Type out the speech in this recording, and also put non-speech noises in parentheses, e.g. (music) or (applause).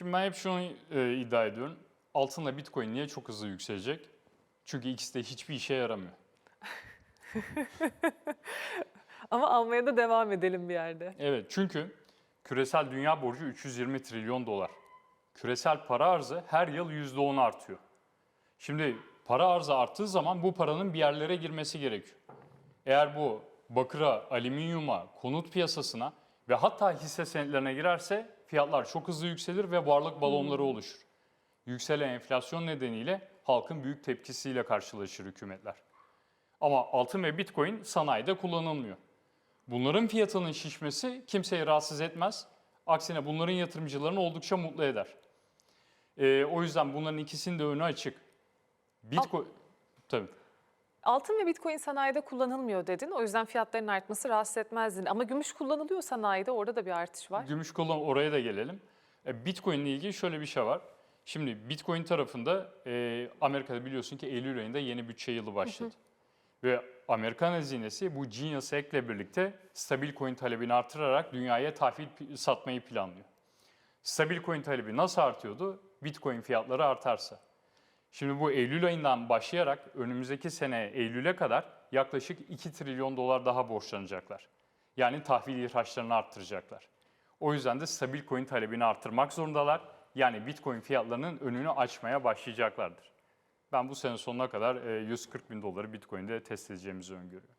Şimdi ben hep şunu e, iddia ediyorum. Altınla Bitcoin niye çok hızlı yükselecek? Çünkü ikisi de hiçbir işe yaramıyor. (laughs) Ama almaya da devam edelim bir yerde. Evet çünkü küresel dünya borcu 320 trilyon dolar. Küresel para arzı her yıl %10 artıyor. Şimdi para arzı arttığı zaman bu paranın bir yerlere girmesi gerekiyor. Eğer bu bakıra, alüminyuma, konut piyasasına ve hatta hisse senetlerine girerse fiyatlar çok hızlı yükselir ve varlık balonları oluşur. Yükselen enflasyon nedeniyle halkın büyük tepkisiyle karşılaşır hükümetler. Ama altın ve bitcoin sanayide kullanılmıyor. Bunların fiyatının şişmesi kimseyi rahatsız etmez. Aksine bunların yatırımcılarını oldukça mutlu eder. Ee, o yüzden bunların ikisinin de önü açık. Bitcoin... Tabii. Altın ve bitcoin sanayide kullanılmıyor dedin. O yüzden fiyatların artması rahatsız etmez dedin. Ama gümüş kullanılıyor sanayide. Orada da bir artış var. Gümüş kullan oraya da gelelim. E, Bitcoin ile ilgili şöyle bir şey var. Şimdi Bitcoin tarafında e, Amerika'da biliyorsun ki Eylül ayında yeni bütçe yılı başladı. Ve Amerikan hazinesi bu Genius Act'le birlikte stabil coin talebini artırarak dünyaya tahvil satmayı planlıyor. Stabil coin talebi nasıl artıyordu? Bitcoin fiyatları artarsa. Şimdi bu Eylül ayından başlayarak önümüzdeki sene Eylül'e kadar yaklaşık 2 trilyon dolar daha borçlanacaklar. Yani tahvil ihraçlarını arttıracaklar. O yüzden de stabil coin talebini arttırmak zorundalar. Yani Bitcoin fiyatlarının önünü açmaya başlayacaklardır. Ben bu sene sonuna kadar e, 140 bin doları Bitcoin'de test edeceğimizi öngörüyorum.